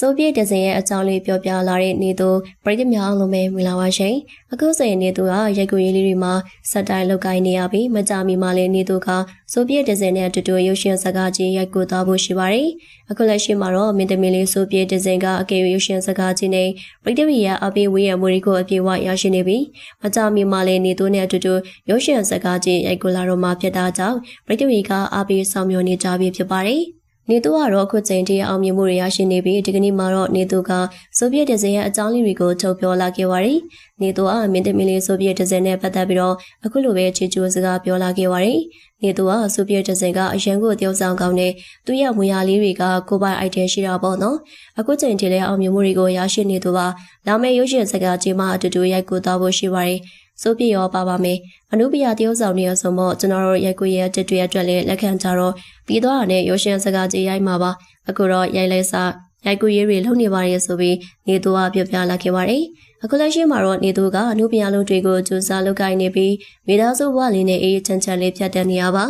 ဆိုဗီယက်ဒဇင်ရဲ့အကြောင်းလေးပြောပြလာတဲ့နေသူပရိသတ်များအားလုံးပဲမင်္ဂလာပါရှင်အခုဆိုရင်နေသူကရိုက်ကူရေးလေးတွေမှာစက်တိုင်းလောက်ကိုင်းနေရပြီးမကြမီမှာလည်းနေသူကဆိုဗီယက်ဒဇင်နဲ့အတူတူရုပ်ရှင်စကားကြီးရိုက်ကူသွားဖို့ရှိပါတယ်အခုလက်ရှိမှာတော့မင်းသမီးလေးဆိုဗီယက်ဒဇင်ကအကေရုပ်ရှင်စကားကြီးနဲ့ပရိသတ်ရဲ့အပေးဝေးရမူတွေကိုအပြေအဝရရှိနေပြီးမကြမီမှာလည်းနေသူနဲ့အတူတူရုပ်ရှင်စကားကြီးရိုက်ကူလာတော့မှာဖြစ်တာကြောင့်ပရိသတ်ကအပေးဆောင်မျှော်နေကြပြီဖြစ်ပါတယ် နေသူကတော့အခုချိန်ထိအောင်မြင်မှုတွေရရှိနေပြီးဒီကနေ့မှာတော့နေသူကဆိုဗီယက်ဒဇင်ရဲ့အကြောင်းလေးတွေကိုထုတ်ပြောလာခဲ့ပါတယ်။နေသူကမင်းသမီးလေးဆိုဗီယက်ဒဇင်နဲ့ပတ်သက်ပြီးတော့အခုလိုပဲချီကျူးစကားပြောလာခဲ့ပါတယ်။နေသူကဆိုဗီယက်ဒဇင်ကအရန်ကိုတယောက်ဆောင်ကောင်းတဲ့သူ့ရဲ့မွေရာလေးတွေကကိုပိုင်အိုက်တယ်ရှိတာပေါ့နော်။အခုချိန်ထိလည်းအောင်မြင်မှုတွေကိုရရှိနေသူပါ။လာမယ့်ရုပ်ရှင်စကားကြီးမှအတူတူရိုက်ကူသွားဖို့ရှိပါတယ်။ ဆိုပြရောပါပါမယ်အနုပညာတရုပ်ဆောင်တွေရဆိုမို့ကျွန်တော်တို့ရိုက်ကူရဲ့တစ်တွေအတွက်လည်းလက်ခံကြတော့ပြီးတော့နဲ့ရုပ်ရှင်စကားကြီးရိုက်မှာပါအခုတော့ရိုက်လဲစားရိုက်ကူရေးတွေလုပ်နေပါရဲ့ဆိုပြီးနေသူကပြောပြလာခဲ့ပါတယ်အခုလက်ရှိမှာတော့နေသူကအနုပညာလုံးတွေကိုစူးစမ်းလုပ်ကိုင်နေပြီးမိသားစုဘဝလေးနဲ့အေးချမ်းချမ်းလေးဖြတ်တန်းနေရပါ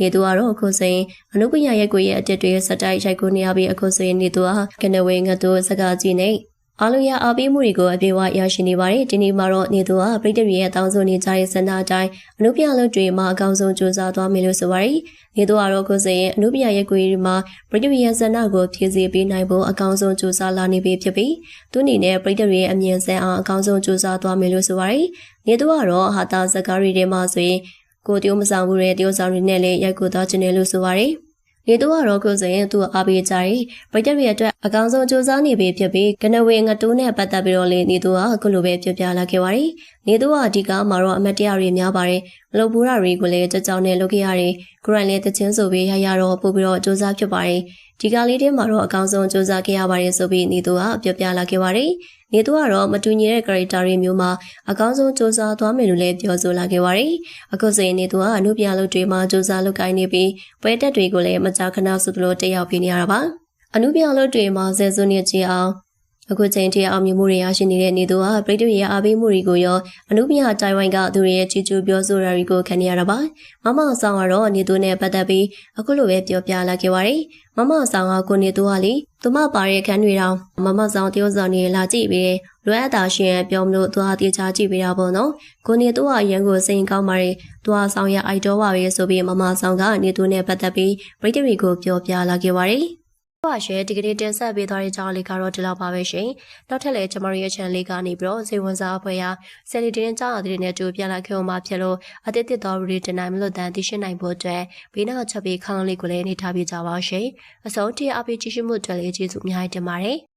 နေသူကတော့အခုဆိုရင်အနုပညာရိုက်ကူရဲ့အတက်တွေစတိုက်ရိုက်ကူနေရပြီးအခုဆိုရင်နေသူကကနေဝေငတ်သူစကားကြီးနဲ့ အားလုံးရအားပေးမှုတွေကိုအပြေအဝရရှိနေပါတယ်ဒီနေ့မှာတော့နေသူကပြည်သူရဲ့တောင်းဆိုနေကြတဲ့စန္ဒအတိုင်းအနုပြလုပ်တွေမှာအကောင်းဆုံးစူးစမ်းသွားမယ်လို့ဆိုပါတယ်နေသူကတော့ကိုယ်စရင်အနုပြရဲ့ကိုယ်တွေမှာပြည်သူရဲ့စန္ဒကိုဖြည့်ဆည်းပေးနိုင်ဖို့အကောင်းဆုံးစူးစမ်းလာနေပြီဖြစ်ပြီးသူအနေနဲ့ပြည်သူရဲ့အမြင်ဆန်းအောင်အကောင်းဆုံးစူးစမ်းသွားမယ်လို့ဆိုပါတယ်နေသူကတော့ဟာတာဇကာရီတွေမှာဆိုရင်ကိုတိုးမဆောင်ဘူးတဲ့တရုတ်ဆောင်တွေနဲ့လည်းရိုက်ကူသွားခြင်းတယ်လို့ဆိုပါတယ် နေသူကတော့ကိုဆိုရင်သူ့အားပေးကြတယ်ပရိသတ်တွေအတွက်အကောင်းဆုံးစူးစမ်းနေပြီဖြစ်ပြီးကနဝေငတိုးနဲ့ပတ်သက်ပြီးတော့လေနေသူကအခုလိုပဲပြောပြလာခဲ့ပါတယ် နေသူကအဓိကမှာတော့အမတ်တရားတွေများပါတယ်မလုပ်ဘူးတာတွေကိုလည်းကြကြောင်နဲ့လုပ်ခဲ့ရတယ်ဂရိုင်းလည်းတချင်းဆိုပြီးရရတော့ပို့ပြီးတော့စူးစမ်းဖြစ်ပါတယ်ဒီကလေးတင်းမှာတော့အကောင်းဆုံးစူးစမ်းခဲ့ရပါတယ်ဆိုပြီးနေသူကပြောပြလာခဲ့ပါတယ်နေသူကတော့မတူညီတဲ့ character တွေမျိုးမှာအကောင်းဆုံးစူးစမ်းသွားမယ်လို့လည်းပြောဆိုလာခဲ့ပါတယ်အခုဆိုရင်နေသူကအမှုပြလုပ်တွေမှာစူးစမ်းလုပ်ကိုင်းနေပြီးပွဲတက်တွေကိုလည်းမကြာခဏဆိုသလိုတက်ရောက်ပြီးနေရတာပါအမှုပြလုပ်တွေမှာဇယ်စွန်းနေကြအောင် အခုချိန်ထိအောင်မြင်မှုတွေရရှိနေတဲ့နေသူဟာပြည်သူရဲ့အားပေးမှုတွေကိုရောအနုပညာတိုင်ဝမ်ကသူတွေရဲ့ချီကျူးပြောဆိုတာတွေကိုခံနေရတာပါမမဆောင်ကတော့နေသူနဲ့ပတ်သက်ပြီးအခုလိုပဲပြောပြလာခဲ့ပါတယ်မမဆောင်ကကိုနေသူကလေသူမပါတဲ့ခန်းတွေတောင်မမဆောင်တယောက်ဆောင်နေလာကြည့်ပြီးလွယ်အပ်တာရှင်ပြောမလို့သူဟာတေချာကြည့်ပေးတာပေါ့နော်ကိုနေသူကရန်ကိုစိန်ကောင်းပါတယ်သူဟာဆောင်ရအိုက်တော်ပါပဲဆိုပြီးမမဆောင်ကနေသူနဲ့ပတ်သက်ပြီးပြည်သူတွေကိုပြောပြလာခဲ့ပါတယ် ပါရှယ်ဒီကနေ့တင်ဆက်ပေးသွားတဲ့ကြောင်းလေးကတော့ဒီလောက်ပါပဲရှင်။နောက်ထပ်လည်းကျမတို့ရဲ့ channel လေးကနေပြီးတော့စေဝန်စားအဖွဲ့ရာဆယ်လီတင်ကြောင်းအသေးနဲ့တူပြန်လာခဲ့အောင်မှာဖြစ်လို့အသစ်တစ်တော်ရီတင်နိုင်မလို့တန်သိရှိနိုင်ဖို့အတွက်ဘေးနောက်ချက်ပြီးခေါင်းလေးကိုလည်းနေထားပြကြပါရှင်။အစုံတီအပီကြည့်ရှုမှုအတွက်လည်းကျေးဇူးအများကြီးတင်ပါတယ်။